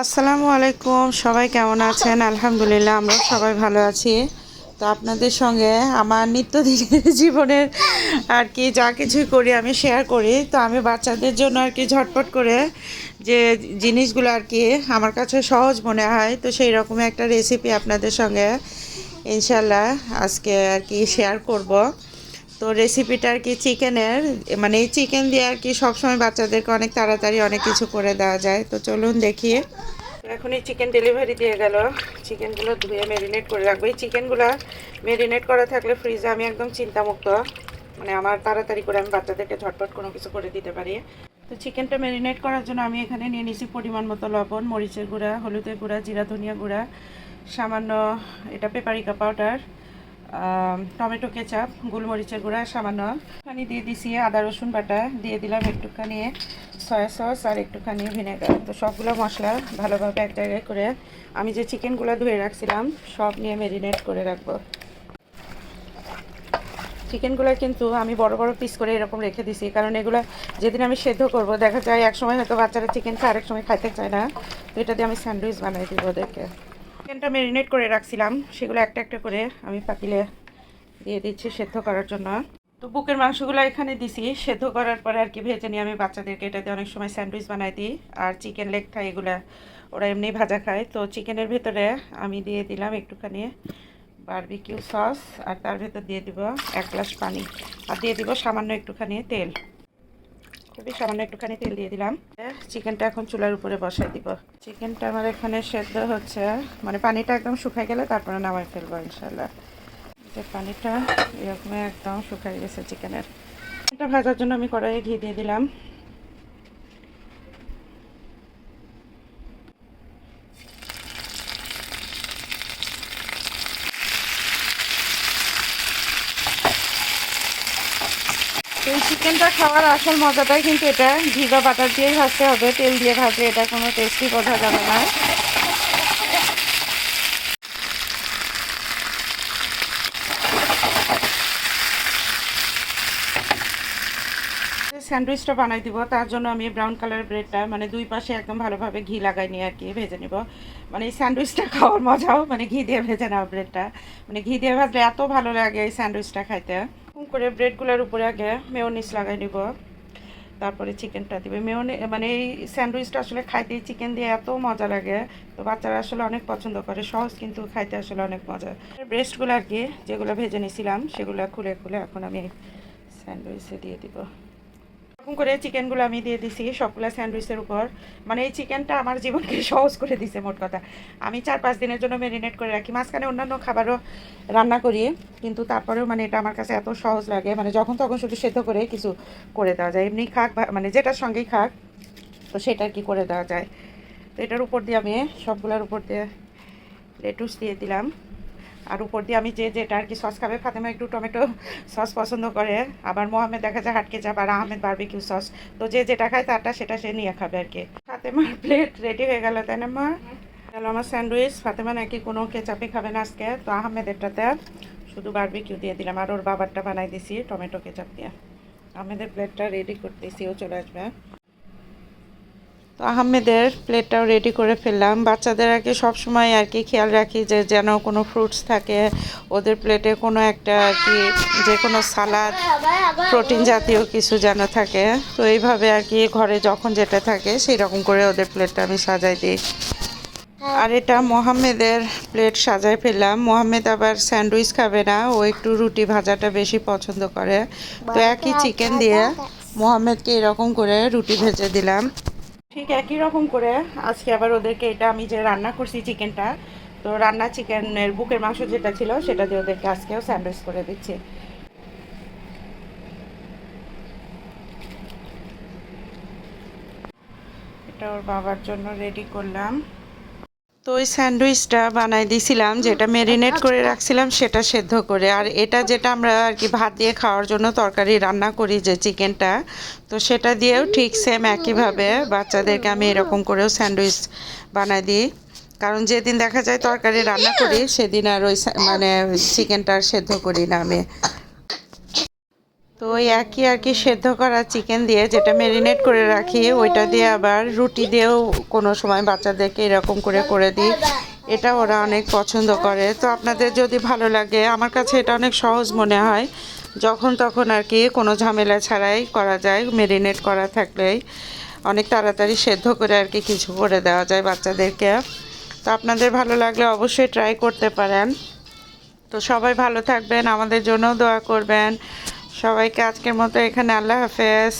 আসসালামু আলাইকুম, সবাই কেমন আছেন? আলহামদুলিল্লাহ আমরা সবাই ভালো আছি। তো আপনাদের সঙ্গে আমার নিত্যদিনের জীবনের আর কি যা কিছুই করি, আমি শেয়ার করি। তো আমি বাচ্চাদের জন্য আর কি ঝটপট করে যে জিনিসগুলো আর কি আমার কাছে সহজ মনে হয়, তো সেই রকম একটা রেসিপি আপনাদের সঙ্গে ইনশাল্লাহ আজকে আর কি শেয়ার করব। তো রেসিপিটা আর কি চিকেনের মানে এই চিকেন দিয়ে আর কি সবসময় বাচ্চাদেরকে অনেক তাড়াতাড়ি অনেক কিছু করে দেওয়া যায়। তো চলুন দেখি। এখন এই চিকেন ডেলিভারি দিয়ে গেল। চিকেনগুলো ধুয়ে ম্যারিনেট করে রাখব। এই চিকেনগুলো ম্যারিনেট করা থাকলে ফ্রিজে আমি একদম চিন্তামুক্ত। মানে আমার তাড়াতাড়ি করে আমি বাচ্চাদেরকে ঝটপট কোনো কিছু করে দিতে পারি। তো চিকেনটা ম্যারিনেট করার জন্য আমি এখানে নিয়ে নিয়েছি পরিমাণ মতো লবণ, মরিচের গুঁড়া, হলুদের গুঁড়া, জিরা, ধনিয়া গুঁড়া, সামান্য এটা পেপারিকা পাউডার টমেটো কেচাপ, গোলমরিচের গুঁড়া, সামান্য একটুখানি দিয়ে দিছি, আদা, রসুন বাটা দিয়ে দিলাম একটুখানি সয়া সস আর একটুখানি ভিনেগার তো সবগুলো মশলা ভালোভাবে এক জায়গায় করে আমি যে চিকেনগুলো ধুয়ে রাখছিলাম, সব নিয়ে ম্যারিনেট করে রাখব। চিকেনগুলো কিন্তু আমি বড় বড় পিস করে এরকম রেখে দিছি, কারণ এগুলো যেদিন আমি সেদ্ধ করব, দেখা যায় এক সময় হয়তো বাচ্চারা চিকেন খায়, আরেক সময় খাইতে চায় না। তো এটা দিয়ে আমি স্যান্ডউইচ বানাই দিব ওদেরকে। চিকেনটা ম্যারিনেট করে রাখছিলাম। সেগুলো একটা একটা করে আমি পাতিলে দিয়ে দিচ্ছি সেদ্ধ করার জন্য। তো বুকের মাংসগুলো এখানে দিছি। সেদ্ধ করার পরে আর কি ভেজে নিয়ে আমি বাচ্চাদেরকে এটাতে অনেক সময় স্যান্ডউইচ বানাই দিই। আর চিকেন লেগ থাই এগুলা ওরা এমনি ভাজা খায়। তো চিকেনের ভেতরে আমি দিয়ে দিলাম একটুখানি বারবিকিউ সস আর তার ভেতর দিয়ে দিব এক গ্লাস পানি। আর দিয়ে দিব সামান্য একটুখানি তেল। খুবই সামান্য একটুখানি তেল দিয়ে দিলাম। চিকেনটা এখন চুলার উপরে বসাই দিব। চিকেনটা আমার এখানে সেদ্ধ হচ্ছে মানে পানিটা একদম শুকাই গেলে তারপরে নামাই ফেলব ইনশাল্লাহ পানিটা এরকমই একদম শুকাই গেছে চিকেনের এটা ভাজার জন্য আমি কড়াইয়ে ঘি দিয়ে দিলাম। এই চিকেনটা খাওয়ার আসল মজাটাই কিন্তু এটা। ঘি বা বাটার দিয়েই ভাজতে হবে, তেল দিয়ে ভাজলে এটা কোনো টেস্টই বোঝা যাবে না। স্যান্ডউইচটা বানাই দিব, তার জন্য আমি ব্রাউন কালার ব্রেডটা মানে দুই পাশে একদম ভালোভাবে ঘি লাগাই নিয়ে আর কি ভেজে নিব। মানে এই স্যান্ডউইচটা খাওয়ার মজাও মানে ঘি দিয়ে ভেজে নেওয়া ব্রেডটা। মানে ঘি দিয়ে ভাজলে এত ভালো লাগে এই স্যান্ডউইচটা খাইতে। করে ব্রেডগুলোর উপরে আগে মেয়নিস লাগাই নিব। তারপরে চিকেনটা দিবে। মেয়নি মানে এই স্যান্ডউইচটা আসলে খাইতে চিকেন দিয়ে এত মজা লাগে, তো বাচ্চারা আসলে অনেক পছন্দ করে। সহজ কিন্তু খাইতে আসলে অনেক মজা। ব্রেস্টগুলো আর কি, যেগুলো ভেজে নিয়েছিলাম সেগুলো খুলে খুলে এখন আমি স্যান্ডউইচে দিয়ে দিব। এরকম করে চিকেনগুলো আমি দিয়ে দিছি, সবগুলো স্যান্ডউইচের উপর। মানে এই চিকেনটা আমার জীবনকে সহজ করে দিছে, মোট কথা। আমি চার পাঁচ দিনের জন্য ম্যারিনেট করে রাখি। মাঝখানে অন্যান্য খাবারও রান্না করি, কিন্তু তারপরেও মানে এটা আমার কাছে এত সহজ লাগে। মানে যখন তখন শুধু সেদ্ধ করে কিছু করে দেওয়া যায়। এমনি খাক মানে যেটার সঙ্গেই খাক, তো সেটা কি করে দেওয়া যায়? তো এটার উপর দিয়ে আমি সবগুলোর উপর দিয়ে লেটুস দিয়ে দিলাম। আর উপর দিয়ে আমি যে যেটা আর কি সস খাবে, ফাতেমা একটু টমেটো সস পছন্দ করে। আবার মোহাম্মদ দেখা যায় হাটকে যাব আর আহমেদ বারবিকিউ সস তো যে যেটা খায় তারটা সেটা সে নিয়ে খাবে আর কি। ফাতেমার প্লেট রেডি হয়ে গেল, তাই না মা? আমার স্যান্ডউইচ ফাতেমা নাকি কোনো কেচাপে খাবে না আজকে, তো আহমেদেরটাতে শুধু বারবিকিউ দিয়ে দিলাম। আর ওর বাবারটা বানাই দিছি টমেটো কেচাপ দিয়ে। আহমেদের প্লেটটা রেডি করতেছি, ও চলে আসবে। তো আহমেদের প্লেটটাও রেডি করে ফেললাম। বাচ্চাদের আর কি সবসময় আর কি খেয়াল রাখি যে যেন কোনো ফ্রুটস থাকে। ওদের প্লেটে কোনো একটা আর কি যে কোনো সালাদ প্রোটিন জাতীয় কিছু যেন থাকে। তো এইভাবে আর কি ঘরে যখন যেটা থাকে সেই রকম করে ওদের প্লেটটা আমি সাজাই দিই। আর এটা মোহাম্মেদের প্লেট সাজায় ফেললাম। মোহাম্মেদ আবার স্যান্ডউইচ খাবে না। ও একটু রুটি ভাজাটা বেশি পছন্দ করে। তো একই চিকেন দিয়ে মোহাম্মেদকে এরকম করে রুটি ভেজে দিলাম। ঠিক একই রকম করে আজকে আবার ওদেরকে এটা আমি যে রান্না করছি চিকেনটা, তো রান্না চিকেনের বুকের মাংস যেটা ছিল সেটা দিয়ে ওদেরকে আজকেও স্যান্ডউইচ করে দিচ্ছি। এটা ওর বাবার জন্য রেডি করলাম। তো ওই স্যান্ডউইচটা বানাই দিয়েছিলাম যেটা ম্যারিনেট করে রাখছিলাম, সেটা সেদ্ধ করে। আর এটা যেটা আমরা আর কি ভাত দিয়ে খাওয়ার জন্য তরকারি রান্না করি যে চিকেনটা, তো সেটা দিয়েও ঠিক সেম একইভাবে বাচ্চাদেরকে আমি এরকম করেও স্যান্ডউইচ বানাই দিই। কারণ যেদিন দেখা যায় তরকারি রান্না করি, সেদিন আর ওই মানে চিকেনটা সেদ্ধ করি না আমি। তো ওই একই আর কি সেদ্ধ করা চিকেন দিয়ে যেটা ম্যারিনেট করে রাখি, ওইটা দিয়ে আবার রুটি দিয়েও কোনো সময় বাচ্চাদেরকে এরকম করে করে দিই। এটা ওরা অনেক পছন্দ করে। তো আপনাদের যদি ভালো লাগে, আমার কাছে এটা অনেক সহজ মনে হয়। যখন তখন আর কি কোনো ঝামেলা ছাড়াই করা যায় ম্যারিনেট করা থাকলেই। অনেক তাড়াতাড়ি সেদ্ধ করে আর কি কিছু করে দেওয়া যায় বাচ্চাদেরকে। তো আপনাদের ভালো লাগলে অবশ্যই ট্রাই করতে পারেন। তো সবাই ভালো থাকবেন, আমাদের জন্য দোয়া করবেন। সবাইকে আজকের মতো এখানে আল্লাহ হাফেজ।